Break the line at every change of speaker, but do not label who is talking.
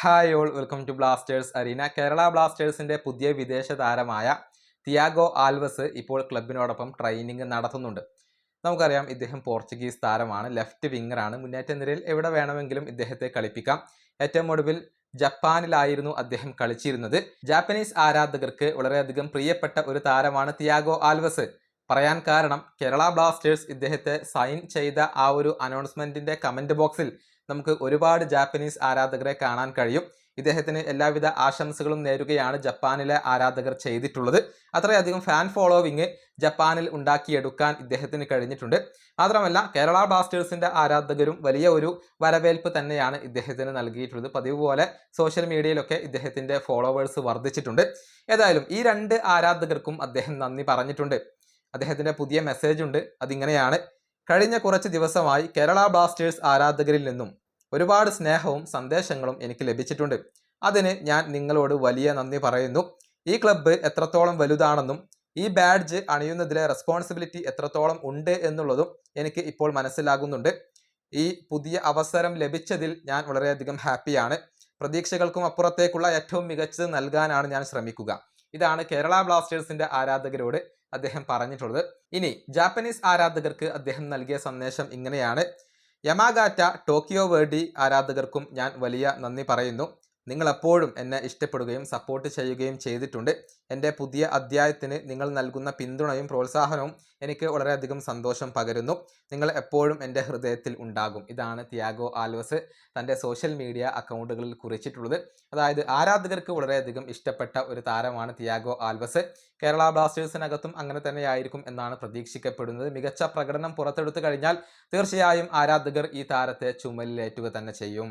Hi all welcome to Blasters arena. Kerala ബ്ലാസ്റ്റേഴ്സിന്റെ പുതിയ വിദേശ താരമായ തിയാഗോ ആൽവസ് ഇപ്പോൾ ക്ലബിനോടൊപ്പം ട്രെയിനിങ് നടത്തുന്നുണ്ട്. നമുക്കറിയാം ഇദ്ദേഹം പോർച്ചുഗീസ് താരമാണ് ലെഫ്റ്റ് വിങ്ങറാണ് മുന്നേറ്റ നിരയിൽ എവിടെ വേണമെങ്കിലും ഇദ്ദേഹത്തെ കളിപ്പിക്കാം. ഏറ്റവും ഒടുവിൽ ജപ്പാനിലായിരുന്നു അദ്ദേഹം കളിച്ചിരുന്നത്. ജാപ്പനീസ് ആരാധകർക്ക് വളരെയധികം പ്രിയപ്പെട്ട ഒരു താരമാണ് തിയാഗോ ആൽവസ്. പറയാൻ കാരണം കേരള ബ്ലാസ്റ്റേഴ്സ് ഇദ്ദേഹത്തെ സൈൻ ചെയ്ത ആ ഒരു അനൗൺസ്മെന്റിന്റെ കമന്റ് ബോക്സിൽ നമുക്ക് ഒരുപാട് ജാപ്പനീസ് ആരാധകരെ കാണാൻ കഴിയും. ഇദ്ദേഹത്തിന് എല്ലാവിധ ആശംസകളും നേരുകയാണ് ജപ്പാനിലെ ആരാധകർ ചെയ്തിട്ടുള്ളത്. അത്രയധികം ഫാൻ ഫോളോവിങ് ജപ്പാനിൽ ഉണ്ടാക്കിയെടുക്കാൻ ഇദ്ദേഹത്തിന് കഴിഞ്ഞിട്ടുണ്ട്. മാത്രമല്ല കേരള ബ്ലാസ്റ്റേഴ്സിന്റെ ആരാധകരും വലിയ ഒരു വരവേൽപ്പ് തന്നെയാണ് ഇദ്ദേഹത്തിന് നൽകിയിട്ടുള്ളത്. പതിവ് പോലെ സോഷ്യൽ മീഡിയയിലൊക്കെ ഇദ്ദേഹത്തിന്റെ ഫോളോവേഴ്സ് വർദ്ധിച്ചിട്ടുണ്ട്. ഏതായാലും ഈ രണ്ട് ആരാധകർക്കും അദ്ദേഹം നന്ദി പറഞ്ഞിട്ടുണ്ട്. അദ്ദേഹത്തിന്റെ പുതിയ മെസ്സേജ് ഉണ്ട്. അതിങ്ങനെയാണ്. കഴിഞ്ഞ കുറച്ച് ദിവസമായി കേരള ബ്ലാസ്റ്റേഴ്സ് ആരാധകരിൽ നിന്നും ഒരുപാട് സ്നേഹവും സന്ദേശങ്ങളും എനിക്ക് ലഭിച്ചിട്ടുണ്ട്. അതിന് ഞാൻ നിങ്ങളോട് വലിയ നന്ദി പറയുന്നു. ഈ ക്ലബ്ബ് എത്രത്തോളം വലുതാണെന്നും ഈ ബാഡ്ജ് അണിയുന്നതിലെ റെസ്പോൺസിബിലിറ്റി എത്രത്തോളം ഉണ്ട് എന്നുള്ളതും എനിക്ക് ഇപ്പോൾ മനസ്സിലാകുന്നുണ്ട്. ഈ പുതിയ അവസരം ലഭിച്ചതിൽ ഞാൻ വളരെയധികം ഹാപ്പിയാണ് പ്രതീക്ഷകൾക്കും അപ്പുറത്തേക്കുള്ള ഏറ്റവും മികച്ചത് നൽകാനാണ് ഞാൻ ശ്രമിക്കുക. ഇതാണ് കേരള ബ്ലാസ്റ്റേഴ്സിന്റെ ആരാധകരോട് അദ്ദേഹം പറഞ്ഞിട്ടുള്ളത്. ഇനി ജാപ്പനീസ് ആരാധകർക്ക് അദ്ദേഹം നൽകിയ സന്ദേശം ഇങ്ങനെയാണ്. യമാഗാറ്റ ടോക്കിയോ വേർഡി ആരാധകർക്കും ഞാൻ വലിയ നന്ദി പറയുന്നു. നിങ്ങൾ എപ്പോഴും എന്നെ ഇഷ്ടപ്പെടുകയും സപ്പോർട്ട് ചെയ്യുകയും ചെയ്തിട്ടുണ്ട്. എന്റെ പുതിയ അധ്യായത്തിന് നിങ്ങൾ നൽകുന്ന പിന്തുണയും പ്രോത്സാഹനവും എനിക്ക് വളരെയധികം സന്തോഷം പകരുന്നു. നിങ്ങൾ എപ്പോഴും എന്റെ ഹൃദയത്തിൽ ഉണ്ടാകും. ഇതാണ് തിയാഗോ ആൽവസ് തന്റെ സോഷ്യൽ മീഡിയ അക്കൗണ്ടുകളിൽ കുറിച്ചിട്ടുള്ളത്. അതായത് ആരാധകർക്ക് വളരെയധികം ഇഷ്ടപ്പെട്ട ഒരു താരമാണ് തിയാഗോ ആൽവസ്. കേരള ബ്ലാസ്റ്റേഴ്സിനകത്തും അങ്ങനെ തന്നെയായിരിക്കും എന്നാണ് പ്രതീക്ഷിക്കപ്പെടുന്നത്. മികച്ച പ്രകടനം പുറത്തെടുത്തു കഴിഞ്ഞാൽ തീർച്ചയായും ആരാധകർ ഈ താരത്തെ ചുമലിലേറ്റുക തന്നെ ചെയ്യും.